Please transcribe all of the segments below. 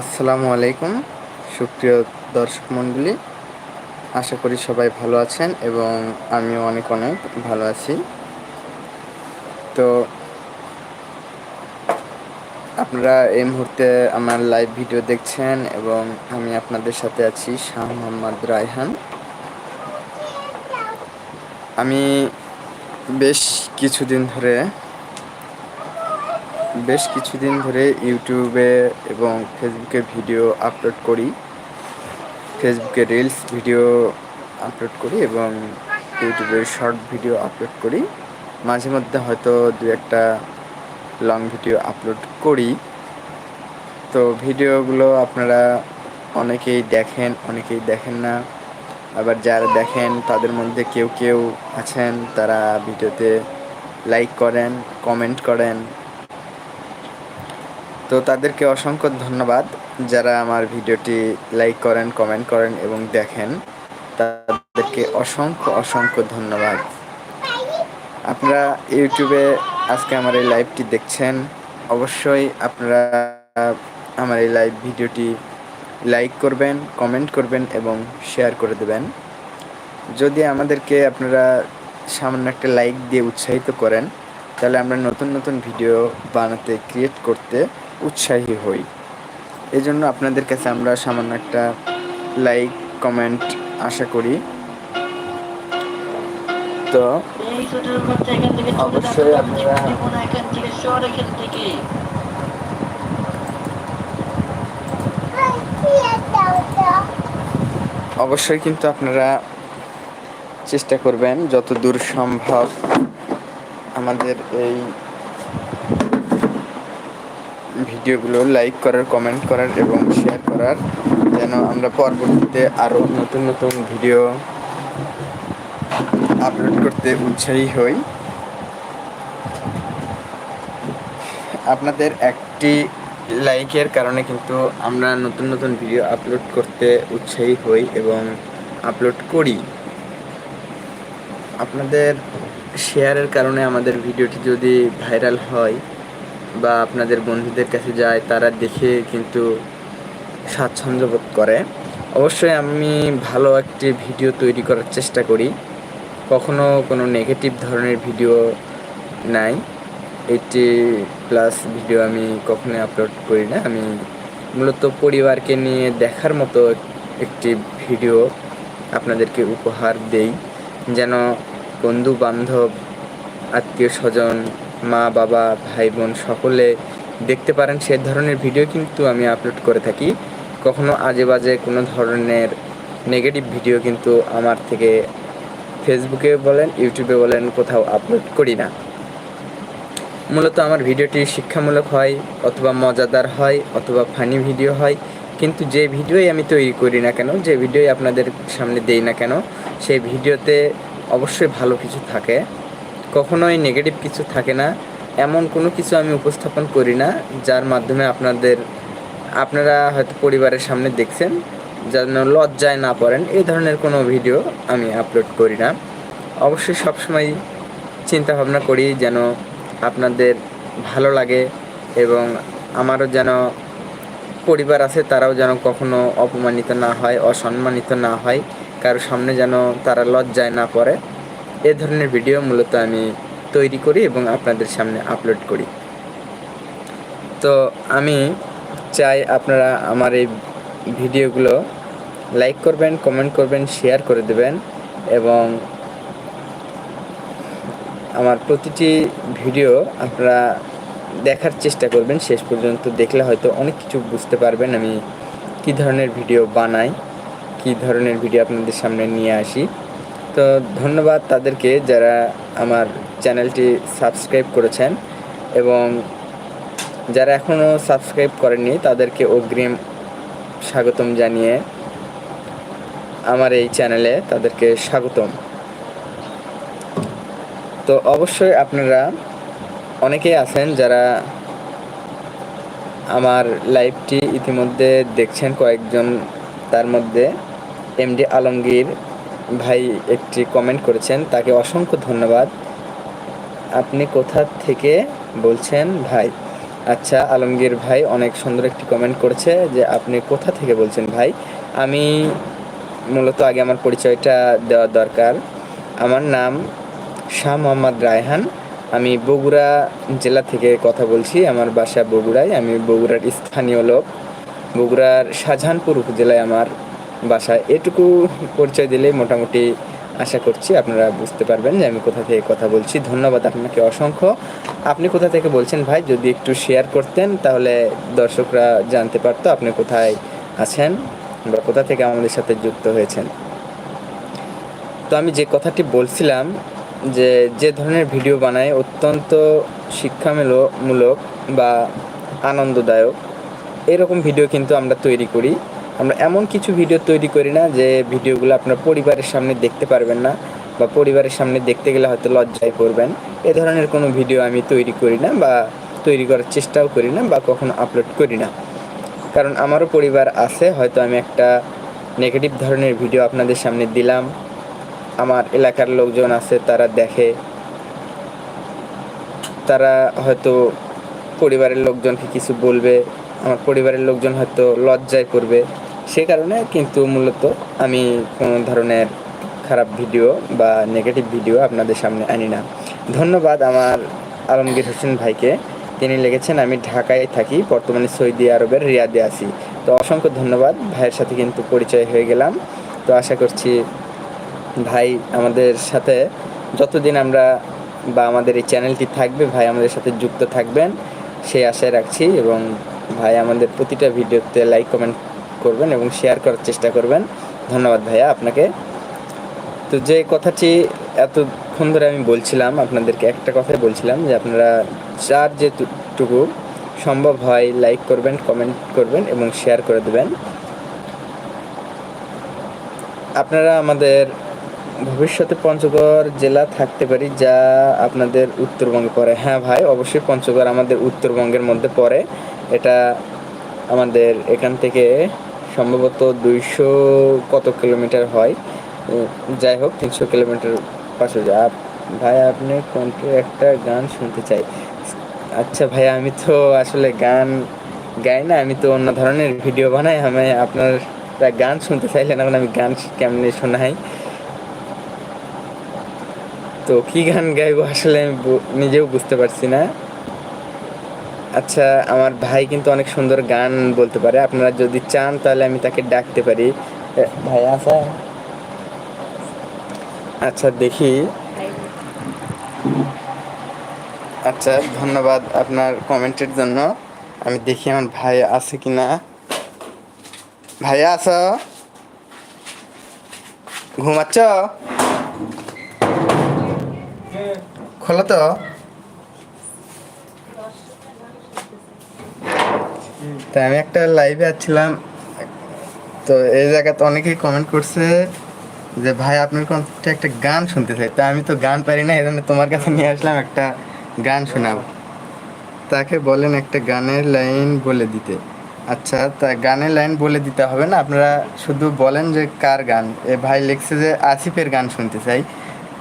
আসসালামু আলাইকুম, সুপ্রিয় দর্শক মণ্ডলী। আশা করি সবাই ভালো আছেন এবং আমিও অনেক অনেক ভালো আছি। তো আপনারা এই মুহূর্তে আমার লাইভ ভিডিও দেখছেন এবং আমি আপনাদের সাথে আছি শাহ মোহাম্মদ রায়হান। আমি বেশ কিছুদিন ধরে বেশ কিছুদিন ধরে ইউটিউবে এবং ফেসবুকে ভিডিও আপলোড করি। ফেসবুকে রিলস ভিডিও আপলোড করি এবং ইউটিউবে শর্ট ভিডিও আপলোড করি। মাঝে মধ্যে হয়তো দু একটা লং ভিডিও আপলোড করি। তো ভিডিওগুলো আপনারা অনেকেই দেখেন অনেকেই দেখেন না। আবার যারা দেখেন, তাদের মধ্যে কেউ কেউ আছেন, তারা ভিডিওতে লাইক করেন কমেন্ট করেন। তো তাদেরকে অসংখ্য ধন্যবাদ যারা আমার ভিডিওটি লাইক করেন, কমেন্ট করেন এবং দেখেন। তাদেরকে অসংখ্য অসংখ্য ধন্যবাদ। আপনারা ইউটিউবে আজকে আমার এই লাইভটি দেখছেন, অবশ্যই আপনারা আমার এই লাইভ ভিডিওটি লাইক করবেন, কমেন্ট করবেন এবং শেয়ার করে দেবেন। যদি আমাদেরকে আপনারা সামান্য একটা লাইক দিয়ে উৎসাহিত করেন, তাহলে আমরা নতুন নতুন ভিডিও বানাতে, ক্রিয়েট করতে উৎসাহী হই। এই জন্য আপনাদের কাছে আমরা সামান্য একটা লাইক কমেন্ট আশা করি। তো অবশ্যই আপনারা অবশ্যই কিন্তু আপনারা চেষ্টা করবেন যত দূর সম্ভব আমাদের এই ভিডিওগুলো লাইক করার কমেন্ট করার এবং শেয়ার করার, যেন আমরা পরবর্তীতে আরও নতুন নতুন ভিডিও আপলোড করতে উৎসাহী হই। আপনাদের একটি লাইকের কারণে কিন্তু আমরা নতুন নতুন ভিডিও আপলোড করতে উৎসাহী হই এবং আপলোড করি। আপনাদের শেয়ারের কারণে আমাদের ভিডিওটি যদি ভাইরাল হয় বা আপনাদের বন্ধুদের কাছে যায়, তারা দেখে কিন্তু স্বাচ্ছন্দ্য বোধ করে। অবশ্যই আমি ভালো একটি ভিডিও তৈরি করার চেষ্টা করি। কখনো কোনো নেগেটিভ ধরনের ভিডিও নাই। এইটি প্লাস ভিডিও আমি কখনোই আপলোড করি না। আমি মূলত পরিবারকে নিয়ে দেখার মতো একটি ভিডিও আপনাদেরকে উপহার দেই। যেন বন্ধু বান্ধব আত্মীয় স্বজন মা, বাবা, ভাই, বোন সকলে দেখতে পারেন সে ধরনের ভিডিও কিন্তু আমি আপলোড করে থাকি। কখনো আজে বাজে কোনো ধরনের নেগেটিভ ভিডিও কিন্তু আমার থেকে ফেসবুকে বলেন ইউটিউবে বলেন কোথাও আপলোড করি না। মূলত আমার ভিডিওটি শিক্ষামূলক হয় অথবা মজাদার হয় অথবা ফানি ভিডিও হয়। কিন্তু যে ভিডিওই আমি তৈরি করি না কেন, যে ভিডিওই আপনাদের সামনে দেই না কেন, সেই ভিডিওতে অবশ্যই ভালো কিছু থাকে। কখনোই নেগেটিভ কিছু থাকে না। এমন কোনো কিছু আমি উপস্থাপন করি না, যার মাধ্যমে আপনাদের, আপনারা হয়তো পরিবারের সামনে দেখছেন, যেন লজ্জায় না পড়েন। এই ধরনের কোনো ভিডিও আমি আপলোড করি না। অবশ্যই সবসময় চিন্তা ভাবনা করি যেন আপনাদের ভালো লাগে এবং আমারও যেন পরিবার আছে, তারাও যেন কখনো অপমানিত না হয়, অসম্মানিত না হয়, কারও সামনে যেন তারা লজ্জায় না পড়ে। এ ধরনের ভিডিও মূলত আমি তৈরি করি এবং আপনাদের সামনে আপলোড করি। তো আমি চাই আপনারা আমার এই ভিডিওগুলো লাইক করবেন কমেন্ট করবেন শেয়ার করে দেবেন এবং আমার প্রতিটি ভিডিও আপনারা দেখার চেষ্টা করবেন। শেষ পর্যন্ত দেখলে হয়তো অনেক কিছু বুঝতে পারবেন আমি কি ধরনের ভিডিও বানাই, কি ধরনের ভিডিও আপনাদের সামনে নিয়ে আসি। তো ধন্যবাদ তাদেরকে যারা আমার চ্যানেলটি সাবস্ক্রাইব করেছেন এবং যারা এখনও সাবস্ক্রাইব করেননি তাদেরকে অগ্রিম স্বাগতম জানিয়ে আমার এই চ্যানেলে তাদেরকে স্বাগতম। তো অবশ্যই আপনারা অনেকেই আছেন যারা আমার লাইভটি ইতিমধ্যে দেখছেন কয়েকজন, তার মধ্যে এমডি আলমগীর ভাই একটি কমেন্ট করেছেন, তাকে অসংখ্য ধন্যবাদ। আপনি কোথা থেকে বলছেন ভাই? আচ্ছা আলমগীর ভাই অনেক সুন্দর একটি কমেন্ট করেছে যে আপনি কোথা থেকে বলছেন ভাই? আমি মূলত আগে আমার পরিচয়টা দেওয়া দরকার। আমার নাম শাহ মোহাম্মদ রায়হান। আমি বগুড়া জেলা থেকে কথা বলছি, আমার বাসা বগুড়ায়। আমি বগুড়ার স্থানীয় লোক। বগুড়ার শাহজাহানপুর উপজেলায় আমার বাসা এটুকু পরিচয় দিলে মোটামুটি আশা করছি আপনারা বুঝতে পারবেন যে আমি কোথা থেকে কথা বলছি। ধন্যবাদ আপনাকে অসংখ্য। আপনি কোথা থেকে বলছেন ভাই? যদি একটু শেয়ার করতেন তাহলে দর্শকরা জানতে পারতো আপনি কোথায় আছেন বা কোথা থেকে আমাদের সাথে যুক্ত হয়েছেন। তো আমি যে কথাটি বলছিলাম যে যে ধরনের ভিডিও বানায় অত্যন্ত শিক্ষামূলক বা আনন্দদায়ক, এরকম ভিডিও কিন্তু আমরা তৈরি করি। আমরা এমন কিছু ভিডিও তৈরি করি না যে ভিডিওগুলো আপনার পরিবারের সামনে দেখতে পারবেন না বা পরিবারের সামনে দেখতে গেলে হয়তো লজ্জায় পড়বেন। এ ধরনের কোনো ভিডিও আমি তৈরি করি না বা তৈরি করার চেষ্টাও করি না বা কখনো আপলোড করি না। কারণ আমারও পরিবার আছে, হয়তো আমি একটা নেগেটিভ ধরনের ভিডিও আপনাদের সামনে দিলাম। আমার এলাকার লোকজন আছে, তারা দেখে। তারা হয়তো পরিবারের লোকজনকে কিছু বলবে, আমার পরিবারের লোকজন হয়তো লজ্জায় পড়বে। সে কারণে কিন্তু মূলত আমি কোনো ধরনের খারাপ ভিডিও বা নেগেটিভ ভিডিও আপনাদের সামনে আনি না। ধন্যবাদ আমার আলমগীর হোসেন ভাইকে। তিনি লিখেছেন, আমি ঢাকায় থাকি, বর্তমানে সৌদি আরবের রিয়াদে আছি। তো অসংখ্য ধন্যবাদ, ভাইয়ের সাথে কিন্তু পরিচয় হয়ে গেলাম। তো আশা করছি ভাই আমাদের সাথে যতদিন আমরা বা আমাদের এই চ্যানেলটি থাকবে, ভাই আমাদের সাথে যুক্ত থাকবেন, সেই আশায় রাখছি। এবং ভাই আমাদের প্রতিটা ভিডিওতে লাইক কমেন্ট করবেন এবং শেয়ার করার চেষ্টা করবেন। ধন্যবাদ ভাইয়া আপনাকে। তো যে কথাটি এতক্ষণ ধরে আমি বলছিলাম, আপনাদেরকে একটা কথাই বলছিলাম যে আপনারা যার যেটুকু সম্ভব হয় লাইক করবেন কমেন্ট করবেন এবং শেয়ার করে দেবেন। আপনারা আমাদের ভবিষ্যতে পঞ্চগড় জেলা থাকতে পারি যা আপনাদের উত্তরবঙ্গে পড়ে। হ্যাঁ ভাই, অবশ্যই পঞ্চগড় আমাদের উত্তরবঙ্গের মধ্যে পড়ে। এটা আমাদের এখান থেকে সম্ভবত দুইশো কত কিলোমিটার হয়। যাই হোক, তিনশো কিলোমিটার পাশে যা ভাই, আপনি কোনটি একটা গান শুনতে চাই। আচ্ছা ভাই, আমি তো আসলে গান গাই না, আমি তো অন্য ধরনের ভিডিও বানাই। আমি আপনার গান শুনতে চাইলেন এখন আমি গান কেমনি শোনাই? তো কি গান গাইবো আসলে আমি নিজেও বুঝতে পারছি না। আচ্ছা আমার ভাই কিন্তু অনেক সুন্দর গান বলতে পারে। আপনারা যদি চান, তাহলে আমি তাকে ডাকতে পারি। ভাই আসা আচ্ছা দেখি। আচ্ছা ধন্যবাদ আপনার কমেন্টের জন্য। আমি দেখি আমার ভাই আছে কি না ভাইয়া আছো? ঘুমাচ্ছ? খোলো তো। তা আমি একটা লাইভে আছিলাম। তো এই জায়গাতে অনেকেই কমেন্ট করছে যে, ভাই, আপনার কোন একটা গান শুনতে চাই। তা আমি তো গান পারি না এই তোমার কাছে নিয়ে আসলাম একটা গান শোনাবো। তাকে বলেন একটা গানের লাইন বলে দিতে। আচ্ছা তা গানের লাইন বলে দিতে হবে না? আপনারা শুধু বলেন যে, কার গান? এ ভাই লিখছে যে, আসিফের গান শুনতে চাই।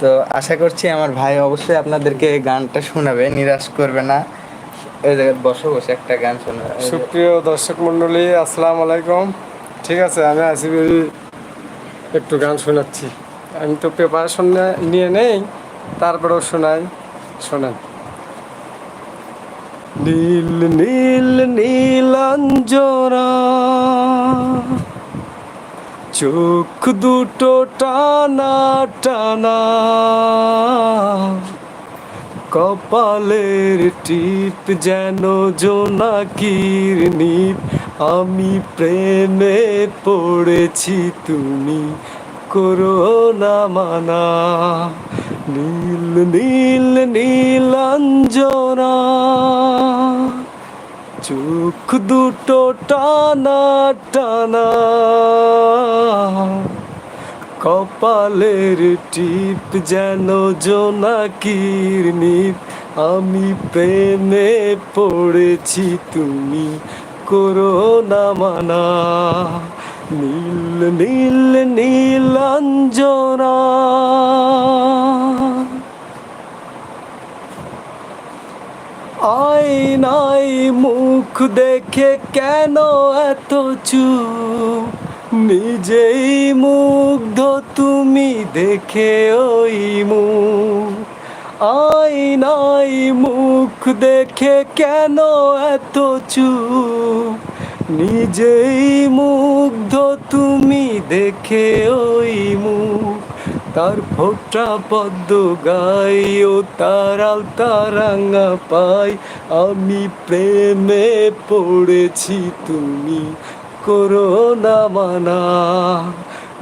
তো আশা করছি আমার ভাই অবশ্যই আপনাদেরকে গানটা শোনাবে, নিরাশ করবে না। এই জায়গায় বসে বসে একটা গান যে- সুপ্রিয় দর্শক মণ্ডলী, আসসালামু আলাইকুম। ঠিক আছে, আমি আসিফের একটু গান শোনাচ্ছি। আমি তো প্রিপারেশন নিয়ে নেই, তারপরেও শোনাই, শোনান। নীল নীল, নীলাঞ্জনা, চোখ দুটো টানা টানা। কপালের টিপ যেন জোনাকির নিপ। আমি প্রেমে পড়েছি তুমি করোনা মানা। নীল নীল, নীলাঞ্জনা। চোখ দুটো টানা টানা। কপালের টিপ যেন জোনাকির নিপ আমি প্রেমে পড়েছি, তুমি করোনা মানা। নীল নীল, নীলাঞ্জনা। আয়নাই মুখ দেখে কেন এত চুপ? নিজেই মুগ্ধ তুমি দেখে ওই মুখ আয়নাই মুখ দেখে কেন এত চুপ? নিজেই মুগ্ধ তুমি দেখে ওই মুখ তার ফোটা পদ্ম গাই ও তার তারাঙ্গা পাই। আমি প্রেমে পড়েছি তুমি করোনা মানা।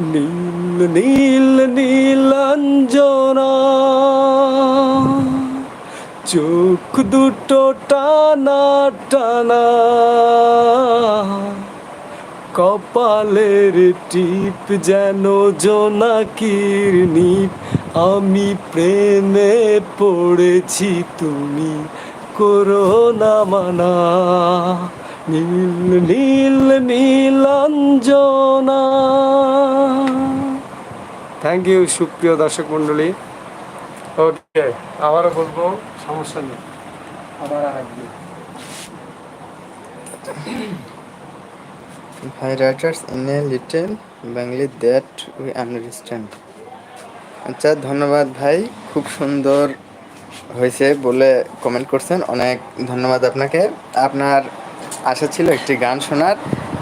নীল নীল, নীলাঞ্জনা। চোখ দুটো টানা টানা। কপালের টিপ যেন জোনাকির নিপ। আমি প্রেমে পড়েছি তুমি করোনা মানা। নীল নীল নীলাঞ্জনা। থ্যাংক ইউ সুপ্রিয় দর্শক মণ্ডলী। ওকে আবারও বলব সমস্যা নেই। আবার আরেকদিন ভাই writers in a little Bangla that we understand আচ্ছা ধন্যবাদ ভাই। খুব সুন্দর হয়েছে বলে কমেন্ট করছেন। অনেক ধন্যবাদ আপনাকে। আপনার আশা ছিল একটি গান শোনার।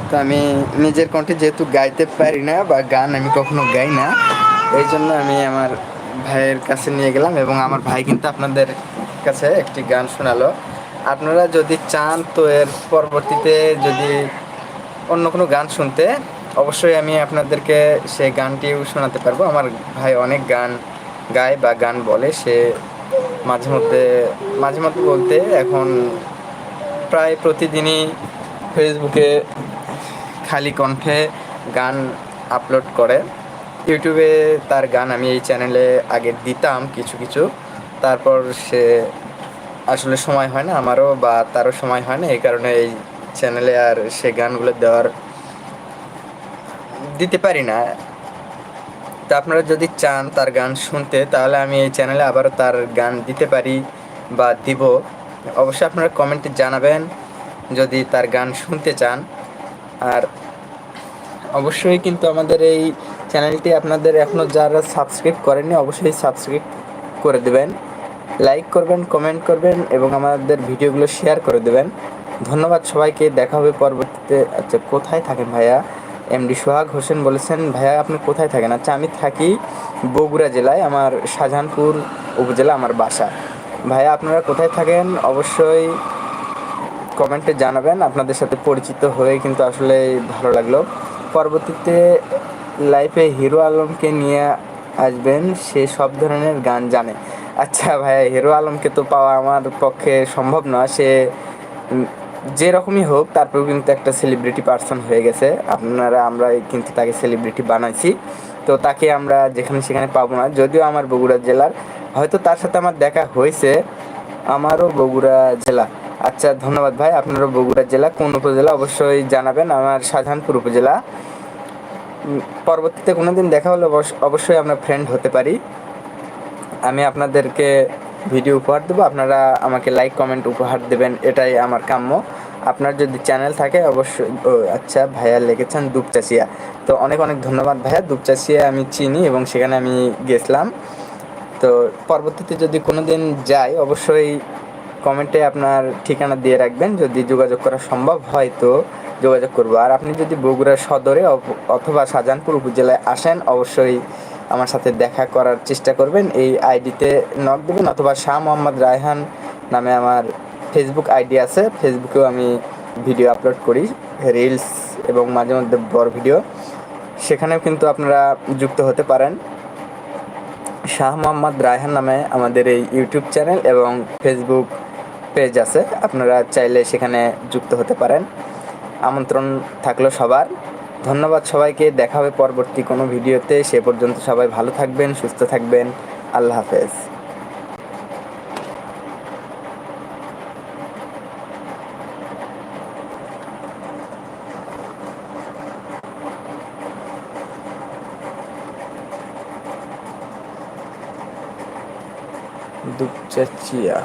তো আমি নিজের কণ্ঠে যেহেতু গাইতে পারি না বা গান আমি কখনো গাই না, এই জন্য আমি আমার ভাইয়ের কাছে নিয়ে গেলাম এবং আমার ভাই কিন্তু আপনাদের কাছে একটি গান শোনালো। আপনারা যদি চান তো এর পরবর্তীতে যদি অন্য কোনো গান শুনতে, অবশ্যই আমি আপনাদেরকে সেই গানটিও শোনাতে পারব। আমার ভাই অনেক গান গায় বা গান বলে, সে মাঝে মধ্যে মাঝে মধ্যে বলতে এখন প্রায় প্রতিদিনই ফেসবুকে খালি কণ্ঠে গান আপলোড করে। ইউটিউবে তার গান আমি এই চ্যানেলে আগে দিতাম কিছু কিছু। তারপর সে আসলে সময় হয় না আমারও বা তারও সময় হয় না, এই কারণে এই চ্যানেলে আর সে গানগুলো দেওয়ার দিতে পারি না। তা আপনারা যদি চান তার গান শুনতে, তাহলে আমি এই চ্যানেলে আবারও তার গান দিতে পারি বা দিব। অবশ্যই আপনারা কমেন্টে জানাবেন যদি তার গান শুনতে চান। আর অবশ্যই কিন্তু আমাদের এই চ্যানেলটি আপনাদের এখনও যারা সাবস্ক্রাইব করেননি, অবশ্যই সাবস্ক্রাইব করে দেবেন। লাইক করবেন, কমেন্ট করবেন এবং আমাদের ভিডিওগুলো শেয়ার করে দেবেন। ধন্যবাদ সবাইকে, দেখা হবে পরবর্তীতে। আচ্ছা কোথায় থাকেন ভাইয়া? এমডি সোহাগ হোসেন বলেছেন, ভাইয়া, আপনি কোথায় থাকেন? আচ্ছা আমি থাকি বগুড়া জেলায়, আমার শাহজাহানপুর উপজেলা, আমার বাসা। ভাইয়া, আপনারা কোথায় থাকেন? অবশ্যই কমেন্টে জানাবেন। আপনাদের সাথে পরিচিত হয়ে কিন্তু আসলে ভালো লাগল। পরবর্তীতে লাইফে হিরো আলমকে নিয়ে আসবেন, সে সব ধরনের গান জানে। আচ্ছা ভাইয়া, হিরো আলমকে তো পাওয়া আমার পক্ষে সম্ভব নয় সে যেরকমই হোক, তারপরেও কিন্তু একটা সেলিব্রিটি পার্সন হয়ে গেছে। আপনারা আমরা কিন্তু তাকে সেলিব্রিটি বানাইছি। তো তাকে আমরা যেখানে সেখানে পাবো না। যদিও আমার বগুড়া জেলার হয়তো তার সাথে আমার দেখা হয়েছে। আমারও বগুড়া জেলা। আচ্ছা ধন্যবাদ ভাই। আপনারও বগুড়া জেলা কোন উপজেলা অবশ্যই জানাবেন। আমার শাহজাহানপুর উপজেলা। পরবর্তীতে কোনো দিন দেখা হলে অবশ্য- অবশ্যই আমরা ফ্রেন্ড হতে পারি। আমি আপনাদেরকে ভিডিও উপহার দেবো। আপনারা আমাকে লাইক কমেন্ট উপহার দেবেন। এটাই আমার কাম্য। আপনার যদি চ্যানেল থাকে, অবশ্যই আচ্ছা ভাইয়া লিখেছেন দুপচাচিয়া। তো অনেক অনেক ধন্যবাদ ভাইয়া। দুপচাচিয়া আমি চিনি এবং সেখানে আমি গেছিলাম। তো পরবর্তীতে যদি কোনো দিন যাই, অবশ্যই কমেন্টে আপনার ঠিকানা দিয়ে রাখবেন। যদি যোগাযোগ করা সম্ভব হয় তো যোগাযোগ করব। আর আপনি যদি বগুড়া সদরে অথবা শাহজাহানপুর উপজেলায় আসেন, অবশ্যই আমার সাথে দেখা করার চেষ্টা করবেন। এই আইডিতে নক দেবেন অথবা শাহ মোহাম্মদ রায়হান নামে আমার ফেসবুক আইডি আছে। ফেসবুকেও আমি ভিডিও আপলোড করি রিলস এবং মাঝে মধ্যে বড় ভিডিও সেখানেও কিন্তু আপনারা যুক্ত হতে পারেন। শাহ মোহাম্মদ রায়হান নামে আমাদের এই ইউটিউব চ্যানেল এবং ফেসবুক পেজ আছে। আপনারা চাইলে সেখানে যুক্ত হতে পারেন। আমন্ত্রণ থাকল সবার। ধন্যবাদ সবাইকে। দেখা হবে পরবর্তী কোনো ভিডিওতে। সে পর্যন্ত সবাই ভালো থাকবেন, সুস্থ থাকবেন। আল্লাহ হাফেজ। দুপচাচিয়া